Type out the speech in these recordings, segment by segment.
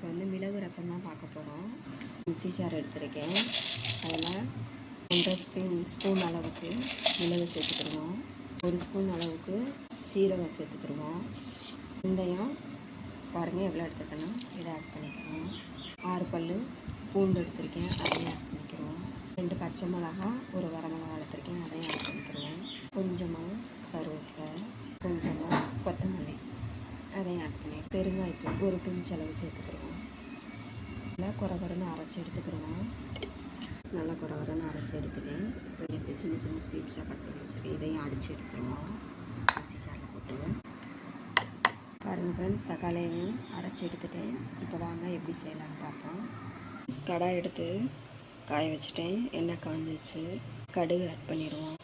இப்போ வந்து மிளகு ரசம் தான் பார்க்க போகிறோம் மிக்சி சார் எடுத்திருக்கேன். அதில் ஒன்றரை ஸ்பூன் ஸ்பூன் அளவுக்கு மிளகு சேர்த்துக்கிடுவோம். ஒரு ஸ்பூன் அளவுக்கு சீரகம் சேர்த்துக்கிடுவோம். வெந்தயம் பாருங்கள் எவ்வளோ எடுத்துக்கணும் இதை ஆட் பண்ணிக்கிறோம் ஆறு பல் பூண்டு எடுத்திருக்கேன் அதையும் ஆட் பண்ணிக்கிறோம் ரெண்டு பச்சை மிளகா ஒரு வர மிளகா எடுத்திருக்கேன் அதையும் ஆட் பண்ணிக்கிறோம் கொஞ்சமாக கருவேப்பிலை கொஞ்சமாக கொத்தமல்லி அதையும் ஆட் பண்ணி பெருங்காயத்தூள் ஒரு பிஞ்ச் அளவு சேர்த்துக்கிறோம் நல்லா குறகுறன்னு அரைச்சி எடுத்துக்கிறோம் நல்லா குறகுறன்னு அரைச்சி எடுத்துகிட்டேன் எடுத்து சின்ன சின்ன ஸ்லீப்ஸாக கட் பண்ணி வச்சுருக்கேன். இதையும் அடித்து எடுத்துருவோம் மிக்ஸி ஜாரில் போட்டு. பாருங்கள் ஃப்ரெண்ட்ஸ் தக்காளியையும் அரைச்சி எடுத்துட்டேன். இப்போ வாங்க எப்படி செய்யலாம்னு பார்ப்போம். கடாய் எடுத்து காய வச்சுட்டேன். எண்ணெய் காஞ்சிருச்சு கடுகு ஆட் பண்ணிடுவோம்.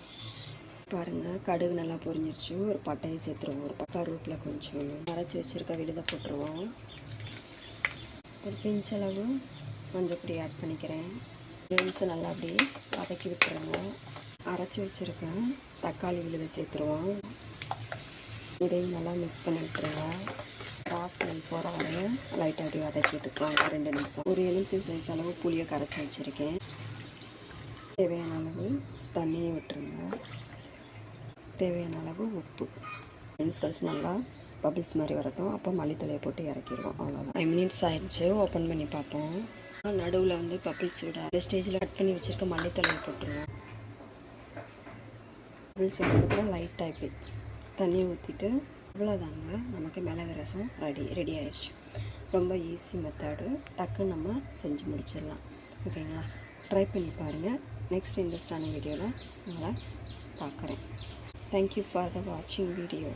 பாருங்கள் கடுகு நல்லா பொரிஞ்சிருச்சு. ஒரு பட்டையை சேர்த்துருவோம். ஒரு பக்கா ரூப்பில் கொஞ்சம் அரைச்சி வச்சுருக்க விழுத போட்டுருவோம். ஒரு பிஞ்ச் அளவு பொடி ஆட் பண்ணிக்கிறேன். நிமிஷம் நல்லா அப்படியே வதக்கி விட்டுருங்க. அரைச்சி வச்சுருக்கேன் தக்காளி விழுத சேர்த்துருவோம். இதையும் நல்லா மிக்ஸ் பண்ணி விட்டுருங்க. ராஸ் போகிற வரைய லைட்டாக அப்படியே வதக்கிட்டுருக்கோம் ரெண்டு நிமிஷம். ஒரு எலுமிச்சை சைஸ் அளவு புளியை கரைச்சி வச்சுருக்கேன். தேவையான அளவு தண்ணியை விட்டுருங்க. தேவையான அளவு உப்பு. நிமிஷம் கழிச்சு நல்லா பபிள்ஸ் மாதிரி வரட்டும். அப்போ மல்லித்தலையை போட்டு இறக்கிடுவோம். அவ்வளோதான் ஃபைவ் மினிட்ஸ் ஆயிடுச்சு. ஓப்பன் பண்ணி பார்ப்போம். நடுவில் வந்து பபிள்ஸ் விட அந்த ஸ்டேஜில் கட் பண்ணி வச்சுருக்க மல்லித்தலையை போட்டுருவோம். பபிள்ஸ் வரதுக்குள்ள லைட் டைப்பு தண்ணி ஊற்றிட்டு அவ்வளோதாங்க நமக்கு மிளகு ரசம் ரெடி ரெடி ஆயிடுச்சு. ரொம்ப ஈஸி மெத்தடு டக்குன்னு நம்ம செஞ்சு முடிச்சிடலாம். ஓகேங்களா? ட்ரை பண்ணி பாருங்கள் நெக்ஸ்ட் இன்ட்ரெஸ்டான வீடியோவில் உங்களை பார்க்குறேன். தேங்க்யூ ஃபார் த வாட்சிங் வீடியோ